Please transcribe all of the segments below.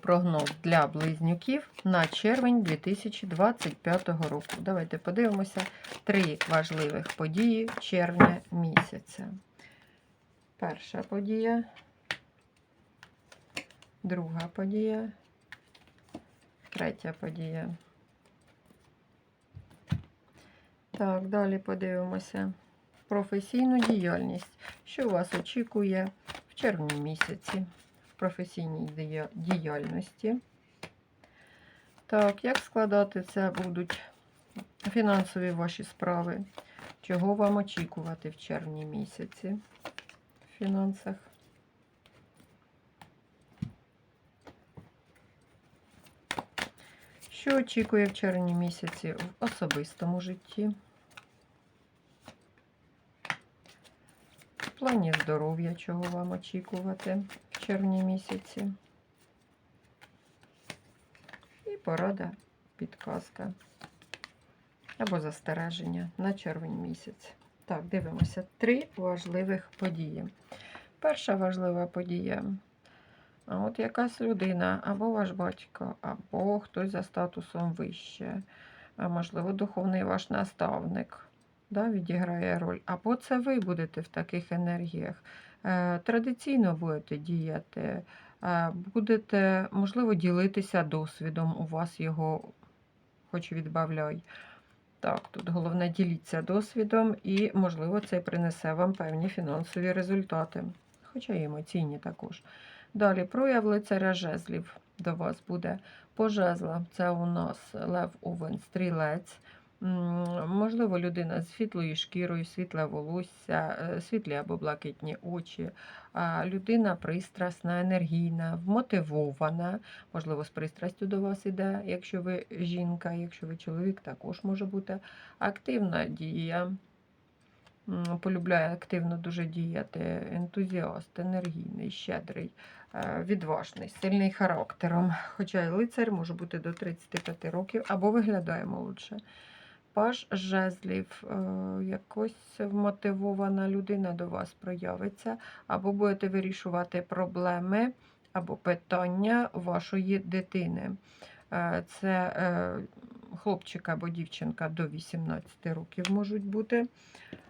прогноз для близнюків на червень 2025 року. Давайте подивимося три важливих події червня місяця. Перша подія, друга подія, третя подія. Так, далі подивимося. Професійну діяльність. Що вас очікує в червні місяці професійній діяльності? Так, як складати це будуть фінансові ваші справи? Чого вам очікувати в червні місяці в фінансах? Що очікує в червні місяці в особистому житті? Плані здоров'я, чого вам очікувати в червні місяці? І порада, підказка або застереження на червень місяць. Так, дивимося. Три важливих події. Перша важлива подія. А от якась людина, або ваш батько, або хтось за статусом вище, а можливо, духовний ваш наставник да, відіграє роль. Або це ви будете в таких енергіях. Е, Традиційно будете діяти, е, будете, можливо, ділитися досвідом, у вас його хоч відбавляй. Так, тут головне діліться досвідом, і, можливо, це принесе вам певні фінансові результати, хоча й емоційні також. Далі прояв лицаря жезлів до вас буде. По жезлам це у нас Лев Овен, стрілець. Можливо, людина з світлою шкірою, світле волосся, е, світлі або блакитні очі. Людина пристрасна, енергійна, вмотивована. Можливо, з пристрастю до вас іде, якщо ви жінка, якщо ви чоловік, також може бути активна дія. Полюбляє активно дуже діяти, ентузіаст, енергійний, щедрий, е, відважний, сильний характером. Хоча лицар може бути до 35 років або виглядає молодше. Паж жезлів, е, якось вмотивована людина до вас проявиться, або будете вирішувати проблеми або питання вашої дитини. Е, Це е, хлопчик або дівчинка до 18 років можуть бути.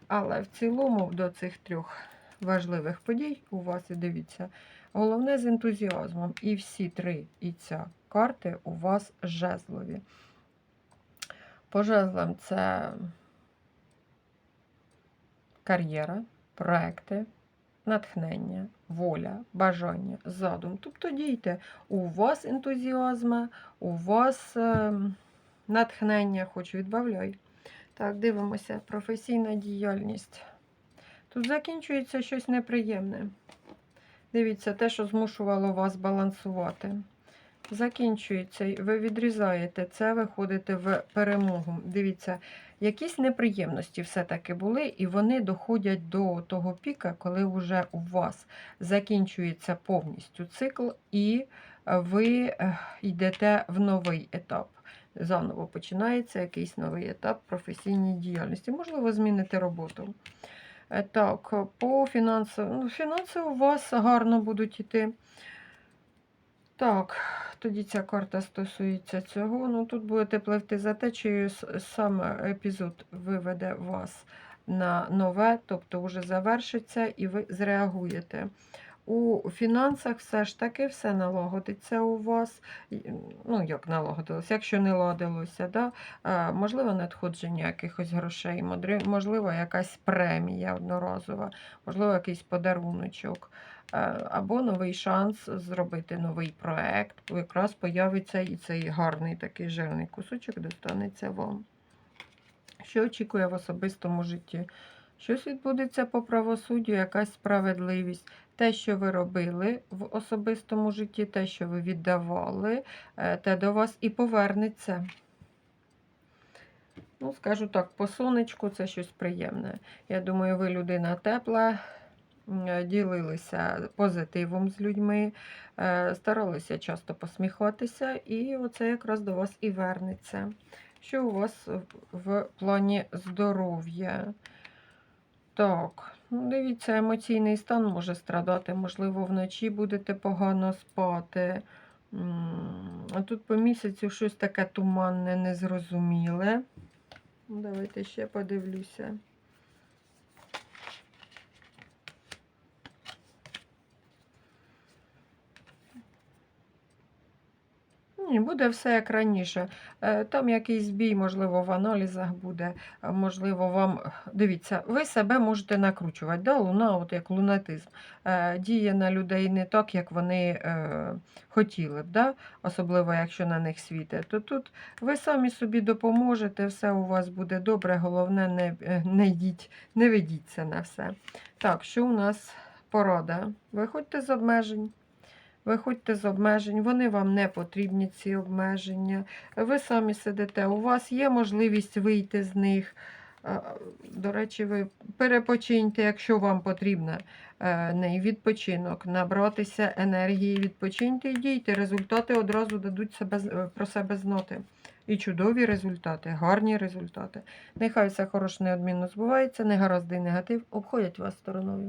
Але в цілому до цих трьох важливих подій у вас і дивіться, головне з ентузіазмом. І всі три і ця карти у вас жезлові. По жезлам це кар'єра, проекти, натхнення, воля, бажання, задум. Тобто дійте, у вас ентузіазма, у вас е, натхнення, хоч відбавляй. Так, дивимося, професійна діяльність. Тут закінчується щось неприємне. Дивіться, те, що змушувало вас балансувати. Закінчується, ви відрізаєте це, виходите в перемогу. Дивіться, якісь неприємності все-таки були, і вони доходять до того піка, коли вже у вас закінчується повністю цикл, і ви йдете в новий етап. Заново починається якийсь новий етап професійній діяльності. Можливо, зміните роботу. Е, Так, по фінансам. Ну, фінанси у вас гарно будуть йти. Так, тоді ця карта стосується цього. Ну, тут будете пливти за те, чи саме епізод виведе вас на нове, тобто вже завершиться і ви зреагуєте. У фінансах все ж таки все налагодиться у вас. Ну, як налагодилося, якщо не ладилося, да? е, можливо, надходження якихось грошей, можливо, якась премія одноразова, можливо, якийсь подаруночок. Е, або новий шанс зробити новий проект. Якраз появиться і цей гарний такий жирний кусочок достанеться вам. Що очікує в особистому житті? Щось відбудеться по правосуддю, якась справедливість. Те, що ви робили в особистому житті, те, що ви віддавали, е, те до вас і повернеться. Ну, скажу так, по сонечку це щось приємне. Я думаю, ви людина тепла, ділилися позитивом з людьми, е, старалися часто посміхатися, і оце якраз до вас і вернеться. Що у вас в плані здоров'я? Так, ну дивіться, емоційний стан може страдати. Можливо, вночі будете погано спати. А тут по місяцю щось таке туманне, незрозуміле. Давайте ще подивлюся. Ні, буде все як раніше. Е, Там якийсь збій, можливо, в аналізах буде, можливо, вам. Дивіться, ви себе можете накручувати. Да? Луна, от як лунатизм, е, діє на людей не так, як вони е, хотіли б, да? особливо якщо на них світить. То тут ви самі собі допоможете, все у вас буде добре. Головне, не, е, не йдіть, не ведіться на все. Так, що у нас порада? Виходьте з обмежень. Виходьте з обмежень, вони вам не потрібні, ці обмеження. Ви самі сидите, у вас є можливість вийти з них. Е, До речі, ви перепочиньте, якщо вам потрібно е, не відпочинок, набратися енергії, відпочиньте і дійте. Результати одразу дадуть себе, е, про себе знати. І чудові результати, гарні результати. Нехай все хороше неодмінно збувається, негаразди і негатив обходять вас стороною.